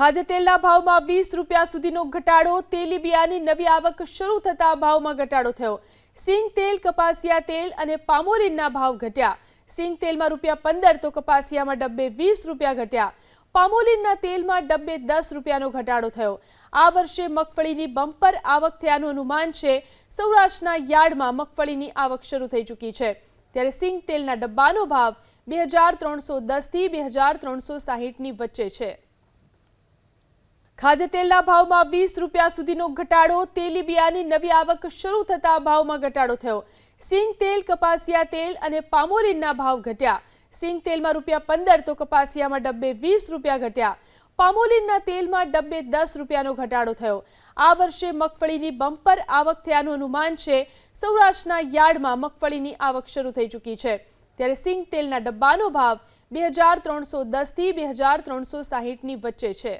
ખાદ્યતેલના ભાવમાં વીસ રૂપિયા સુધીનો ઘટાડો તેલીબિયાની નવી આવક શરૂ થતા ભાવમાં ઘટાડો થયો. સિંગ તેલ, કપાસિયા તેલ અને પામોરીનના ભાવ ઘટ્યા. સિંગ તેલમાં રૂપિયા પંદર, તો કપાસિયામાં ડબ્બે વીસ રૂપિયા ઘટ્યા. પામોલીનના તેલમાં ડબ્બે દસ રૂપિયાનો ઘટાડો થયો. આ વર્ષે મગફળીની બમ્પર આવક થયાનું અનુમાન છે. સૌરાષ્ટ્રના યાર્ડમાં મગફળીની આવક શરૂ થઈ ચૂકી છે. ત્યારે સિંગ તેલના ડબ્બાનો ભાવ બે હજાર ત્રણસો દસથી બે હજાર ત્રણસો સાહીઠની વચ્ચે છે. ખાદ્યતેલના ભાવમાં વીસ રૂપિયા સુધીનો ઘટાડો તેલીબિયાની નવી આવક શરૂ થતા ભાવમાં ઘટાડો થયો. સિંગ તેલ, કપાસિયા તેલ અને પામોરીનના ભાવ ઘટ્યા. સિંગ તેલમાં રૂપિયા પંદર, તો કપાસિયામાં ડબ્બે વીસ રૂપિયા ઘટ્યા. પામોલીનના તેલમાં ડબ્બે દસ રૂપિયાનો ઘટાડો થયો. આ વર્ષે મગફળીની બમ્પર આવક થયાનું અનુમાન છે. સૌરાષ્ટ્રના યાર્ડમાં મગફળીની આવક શરૂ થઈ ચૂકી છે. ત્યારે સિંગ તેલના ડબ્બાનો ભાવ બે હજાર ત્રણસો દસથી બે હજાર ત્રણસો સાહીઠની વચ્ચે છે.